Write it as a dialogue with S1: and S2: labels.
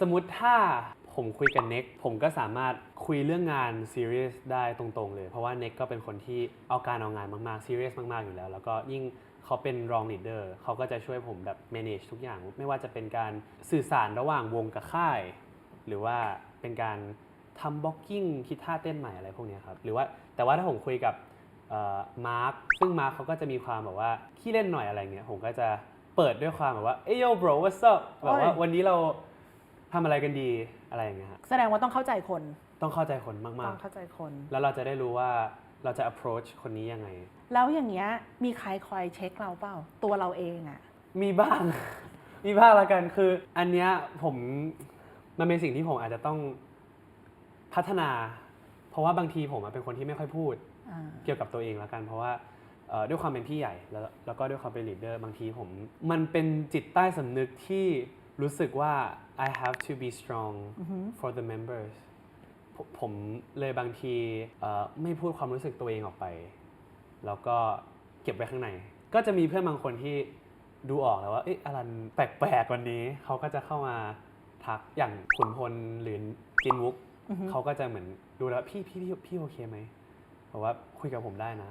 S1: สมมติถ้าผมคุยกับเน็กผมก็สามารถคุยเรื่องงานซีเรียสได้ตรงๆเลย เพราะว่าเน็กก็เป็นคนที่เอาการเอางานมากๆซีเรียสมากๆอยู่แล้ว แล้วก็ยิ่งเขาเป็นรองลีดเดอร์เขาก็จะช่วยผมแบบ manage ทุกอย่าง ไม่ว่าจะเป็นการสื่อสารระหว่างวงกับค่าย หรือว่าเป็นการทำบล็อกกิ้งคิดท่าเต้นใหม่อะไรพวกเนี้ยครับหรือว่าแต่ว่าถ้าผมคุยกับมาร์คซึ่งมาร์คเขาก็จะมีความแบบว่าขี้เล่นหน่อยอะไรเงี้ยผมก็จะเปิดด้วยความแบบว่าเอ้ย yo bro what's up แบบว่า
S2: โอ้ย
S1: วันนี้เรา ทำอะไรกันดีอะไรอย่างเงี้ยฮะ
S2: แสดงว่าต้องเข้าใจคน
S1: ต้องเข้าใจคน
S2: ต้
S1: มา
S2: อก งเข้าใจคน
S1: ๆ แล้วเราจะได้รู้ว่าเราจะ approach คนนี้ยังไง
S2: แล้วอย่างเงี้ยมีใครคอยเช็คเราเปล่า ตัวเราเองอะ
S1: มีบ้าง มีบ้างละกันคือ อันเนี้ยผมมันเป็นสิ่งที่ผมอาจจะต้องพัฒนา เพราะว่าบางทีผมอะเป็นคนที่ไม่ค่อยพูด
S2: อ่า
S1: เกี่ยวกับตัวเองแล้วกัน เพราะว่าเอ่อด้วยความเป็นพี่ใหญ่แล้วแล้วก็ด้วยความเป็นลีดเดอร์บางทีผม มันเป็นจิตใต้สำนึกที่รู้สึกว่า I have to be strong
S2: อือหือ
S1: for the members ผมผมเลยบางทีเอ่อไม่พูดความรู้สึกตัวเองออกไป แล้วก็เก็บไว้ข้างใน ก็จะมีเพื่อนบางคนที่ดูออกแล้วว่าเอ๊ะอลันแปลกๆวันนี้ เขาก็จะเข้ามาทักอย่างขุนพลหรือจินวุก
S2: อือฮึ
S1: เขาก็จะเหมือนดูแล้วพี่พี่พี่พี่โอเคไหมบอกว่าคุยกับผมได้นะ